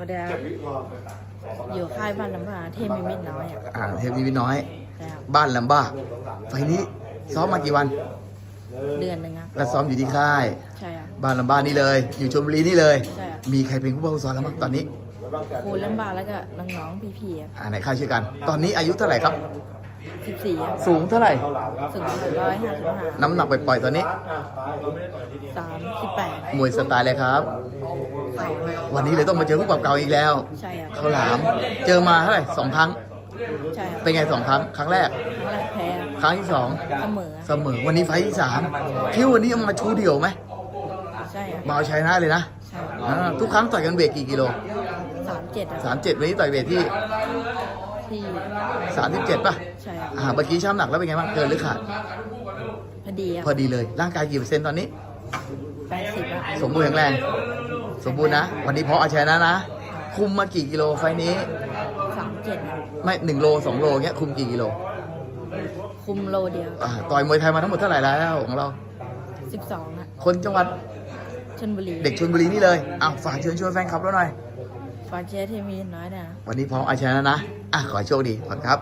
วัสดีครับอยู่ค่ายบ้านลำพาเทพมิมิตรน้อยอะอ่าเทพนิมิตน้อยครับบ้านลำบ้าไฟล์นี้ซ้อมมากี่วัน เดือนหนึ่งครับแล้วซ้อมอยู่ที่ค่าย ใช่ครับบ้านลำบ้านี่เลย อยู่ชลบุรีนี่เลย ใช่ครับมีใครเป็นผู้บังคับสอนแล้วมั้งตอนนี้ครูลำบากแล้วก็น้องๆพี่ๆครับอ่าไหนค่ายช่วยกัน ตอนนี้อายุเท่าไหร่ครับ สิบสี่ครับสูงเท่าไหร่ สูงร้อยห้าสิบห้าน้ำหนักปล่อยๆตอนนี้ สามสิบแปดมวยสไตล์เลยครับเข่า วันนี้เลยต้องมาเจอผู้ปรับเก่าอีกแล้วใช่ครับข้าวหลาม เจอมาเท่าไหร่สองครั้ง ใช่ครับเป็นไงสองครั้ง ครั้งแรก ครั้งแรกแพ้ครั้งที่สองเสมอเสมอ วันนี้ไฟล์ที่สามคิดว่าวันนี้เอามาชูเดี่ยวไหมใช่ครับมาเอาชยนะเลยนะใช่อ่าทุกครั้งต่อยกันเวทกี่กิโลสามเจ็ดสามเจ็ดวันนี้ต่อยเวทที่ที่สามสิบเจ็ดป่ะ ใช่ครับอ่าเมื่อกี้ช้ำหนักแล้วเป็นไงบ้าง เกินหรือขาด พอดีคพรัอบดีเลย ร่างกายกี่เปอร์เซ็นต์ตอนนี้ แปดสิบครับสมบูรณ์แข็งแรง สมบูรณ์นะ วันนี้เพราะเอาชนะนะ คุมมากี่กิโลไฟล์นี้ สามเจ็ดไม่หนึ่งโลสองโลเงี้ยคุมกี่กิโลคุมโลเดียวอ่าต่อยมวยไทยมาทั้งหมดเท่าไหร่แล้วของเรา สิบสองอะคนจังหวัดชลบุรีเด็กชลบุรีนี่เลยอ้าวฝากเชิญชวนแฟนคลับเราหน่อยฝากเชียร์เทพมิตรน้อยนะ วันนี้พร้อมเอาชนะนะอะขอให้โชคดีก่อนครับ